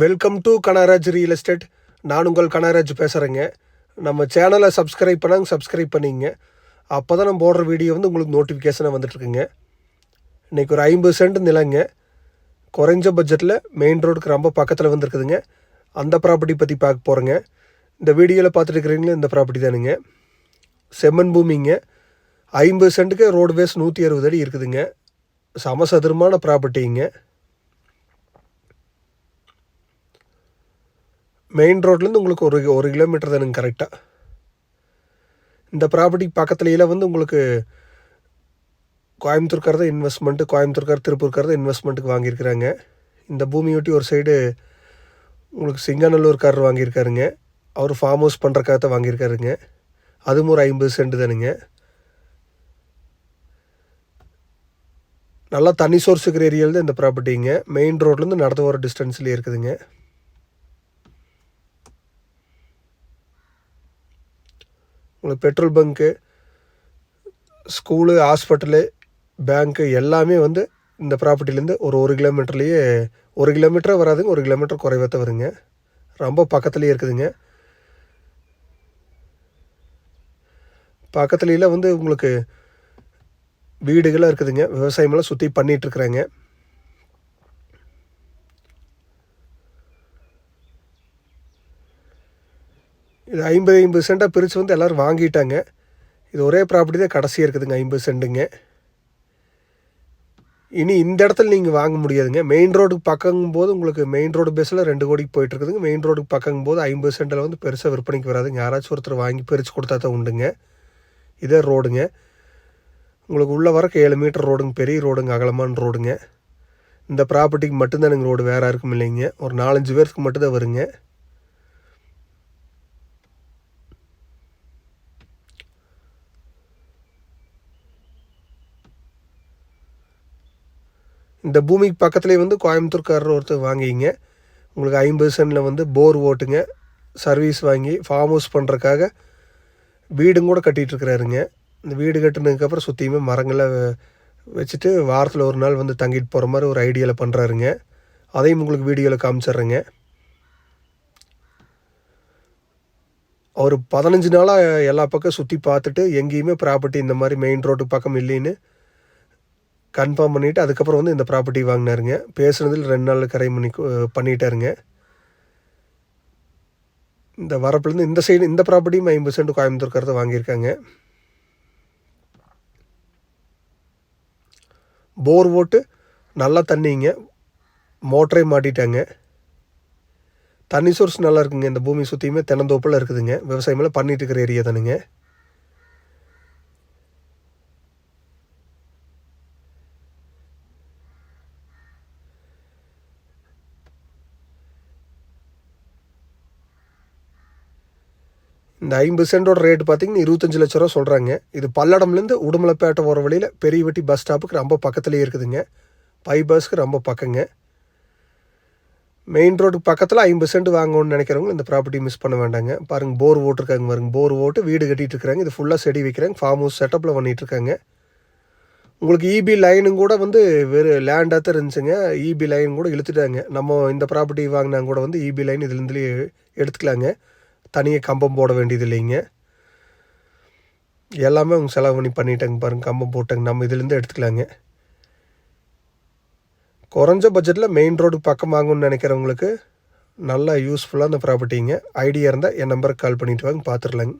Welcome to Kanaraj real estate நான் உங்கள் கனராஜ் பேசுகிறேங்க நம்ம சேனலை சப்ஸ்கிரைப் பண்ணாங்க சப்ஸ்கிரைப் பண்ணிங்க. அப்போ தான் நம்ம போடுற வீடியோ வந்து உங்களுக்கு நோட்டிஃபிகேஷனாக வந்துட்டுருக்குங்க. இன்றைக்கி ஒரு ஐம்பது சென்ட் நிலங்க. குறைஞ்ச பட்ஜெட்டில் மெயின் ரோடுக்கு ரொம்ப பக்கத்தில் வந்துருக்குதுங்க. அந்த ப்ராப்பர்ட்டி பற்றி பார்க்க போகிறேங்க இந்த வீடியோவில் பார்த்துட்டு இருக்கிறீங்களே இந்த ப்ராப்பர்ட்டி தானுங்க. செம்மன் பூமிங்க. ஐம்பது சென்ட்டுக்கு ரோடுவேஸ் நூற்றி அறுபது அடி இருக்குதுங்க. சமசதுரமான ப்ராப்பர்ட்டிங்க மெயின் ரோட்லேருந்து உங்களுக்கு ஒரு ஒரு கிலோமீட்டர் தானுங்க கரெக்டாக இந்த ப்ராப்பர்ட்டி பக்கத்துலையில் வந்து உங்களுக்கு கோயம்புத்தூர்காரத இன்வெஸ்ட்மெண்ட்டு கோயம்புத்தூர்கார் திருப்பூர்காரத இன்வெஸ்ட்மெண்ட்டுக்கு வாங்கியிருக்கிறாங்க. இந்த பூமியொட்டி ஒரு சைடு உங்களுக்கு சிங்காநல்லூர்காரர் வாங்கியிருக்காருங்க. அவர் ஃபார்ம் ஹவுஸ் பண்ணுறக்காக தான் வாங்கியிருக்காருங்க. அதுவும் ஒரு ஐம்பது சென்ட் தானுங்க. நல்லா தண்ணி சோர்ஸ் இருக்கிற ஏரியாவில் தான் இந்த ப்ராப்பர்ட்டிங்க மெயின் ரோட்லேருந்து நடந்து வர டிஸ்டன்ஸ்லேயே இருக்குதுங்க. உங்களுக்கு petrol bunk school hospital bank எல்லாமே வந்து இந்த ப்ராப்பர்ட்டிலேருந்து ஒரு ஒரு கிலோமீட்டர்லேயே ஒரு கிலோமீட்டரே வராதுங்க ஒரு கிலோமீட்டர் குறைவாக தான் வருங்க. ரொம்ப பக்கத்துலேயே இருக்குதுங்க. பக்கத்துலலாம் வந்து உங்களுக்கு வீடுகளாக இருக்குதுங்க. விவசாயமெல்லாம் சுற்றி பண்ணிகிட்ருக்குறாங்க இது ஐம்பது ஐம்பது சென்ட்டாக பிரித்து வந்து எல்லோரும் வாங்கிட்டாங்க. இது ஒரே ப்ராப்பர்ட்டி தான் கடைசியாக இருக்குதுங்க ஐம்பது சென்ட்டுங்க இனி இந்த இடத்துல நீங்கள் வாங்க முடியாதுங்க. மெயின் ரோடுக்கு பக்கங்கும் போது உங்களுக்கு மெயின் ரோடு பேஸில் ரெண்டு கோடிக்கு போயிட்டுருக்குதுங்க மெயின் ரோடுக்கு பக்கங்கும் போது ஐம்பது சென்ட்டில் வந்து பெருசாக விற்பனைக்கு வராதுங்க. யாராச்சும் ஒருத்தர் வாங்கி பிரித்து கொடுத்தா தான் உண்டுங்க. இதே ரோடுங்க உங்களுக்கு உள்ளே வரக்கு ஏழு மீட்டர் ரோடுங்க பெரிய ரோடுங்க அகலமான ரோடுங்க இந்த ப்ராப்பர்ட்டிக்கு மட்டும்தானுங்க ரோடு வேறு யாருக்கும் இல்லைங்க. ஒரு நாலஞ்சு பேருக்கு மட்டும்தான் வருங்க. இந்த பூமிக்கு பக்கத்துலேயே வந்து கோயம்புத்தூர்காரர் ஒருத்தர் வாங்கிங்க. உங்களுக்கு ஐம்பது சென்டில் வந்து போர் ஓட்டுங்க. சர்வீஸ் வாங்கி ஃபார்ம் ஹவுஸ் பண்ணுறக்காக வீடும் கூட கட்டிகிட்ருக்கிறாருங்க இந்த வீடு கட்டினதுக்கப்புறம் சுற்றியுமே மரங்களை வச்சுட்டு வாரத்தில் ஒரு நாள் வந்து தங்கிட்டு போகிற மாதிரி ஒரு ஐடியாவில் பண்ணுறாருங்க அதையும் உங்களுக்கு வீடியோவில் காமிச்சிட்றேங்க. அவர் பதினஞ்சு நாளாக எல்லா பக்கம் சுற்றி பார்த்துட்டு எங்கேயுமே ப்ராப்பர்ட்டி இந்த மாதிரி மெயின் ரோட்டு பக்கம் இல்லைன்னு கன்ஃபார்ம் பண்ணிவிட்டு அதுக்கப்புறம் வந்து இந்த ப்ராப்பர்ட்டி வாங்கினாருங்க. பேசுனதில் ரெண்டு நாள் கரை பண்ணி பண்ணிட்டாருங்க. இந்த வரப்புலேருந்து இந்த சைடு இந்த ப்ராப்பர்ட்டியும் ஐம்பது சென்ட் கோயம்புத்தூர்காரத்தை வாங்கியிருக்காங்க. போர் ஓட்டு நல்லா தண்ணிங்க. மோட்டரே மாட்டிட்டாங்க. தண்ணி சோர்ஸ் நல்லா இருக்குங்க. இந்த பூமி சுற்றியுமே தென்னந்தோப்பில் இருக்குதுங்க. விவசாயமெல்லாம் பண்ணிட்டு இருக்கிற ஏரியா தானுங்க. இந்த ஐம்பது சென்டோட ரேட் பார்த்தீங்கன்னா இருபத்தஞ்சி லட்ச ரூபா சொல்கிறாங்க இது பல்லடம்லேருந்து உடுமலைப்பேட்டை போகிற வழியில் பெரியவட்டி பஸ் ஸ்டாப்புக்கு ரொம்ப பக்கத்துலேயே இருக்குதுங்க. பை பஸ்க்கு ரொம்ப பக்கங்க. மெயின் ரோடு பக்கத்தில் ஐம்பது சென்ட் வாங்கணும்னு நினைக்கிறவங்க இந்த ப்ராப்பர்ட்டி மிஸ் பண்ண வேண்டாங்க. பாருங்கள் போர் ஓட்டிருக்காங்க பாருங்க போர் ஓட்டு வீடு கட்டிகிட்டு இருக்கிறாங்க இது ஃபுல்லாக செடி வைக்கிறாங்க ஃபார்ம் ஹவுஸ் செட்டப்பில் பண்ணிகிட்ருக்காங்க உங்களுக்கு இபி லைனும் கூட வந்து வெறும் லேண்டாக தான் இருந்துச்சுங்க. இபி லைன் கூட இழுத்துட்டாங்க. நம்ம இந்த ப்ராப்பர்ட்டி வாங்கினா கூட வந்து இபி லைன் இதுலேருந்துலேயே எடுத்துக்கலாங்க. தனியாக கம்பம் போட வேண்டியது இல்லைங்க எல்லாமே அவங்க செலவு பண்ணி பண்ணிட்டாங்க பாருங்கள் கம்பம் போட்டாங்க. நம்ம இதுலேருந்து எடுத்துக்கலாங்க. குறைஞ்ச பட்ஜெட்டில் மெயின் ரோடு பக்கம் வாங்கணும்னு நினைக்கிறவங்களுக்கு நல்லா யூஸ்ஃபுல்லாக அந்த ப்ராப்பர்ட்டிங்க ஐடியா இருந்தால் என் நம்பருக்கு கால் பண்ணிவிட்டு வாங்க பார்த்துடலாங்க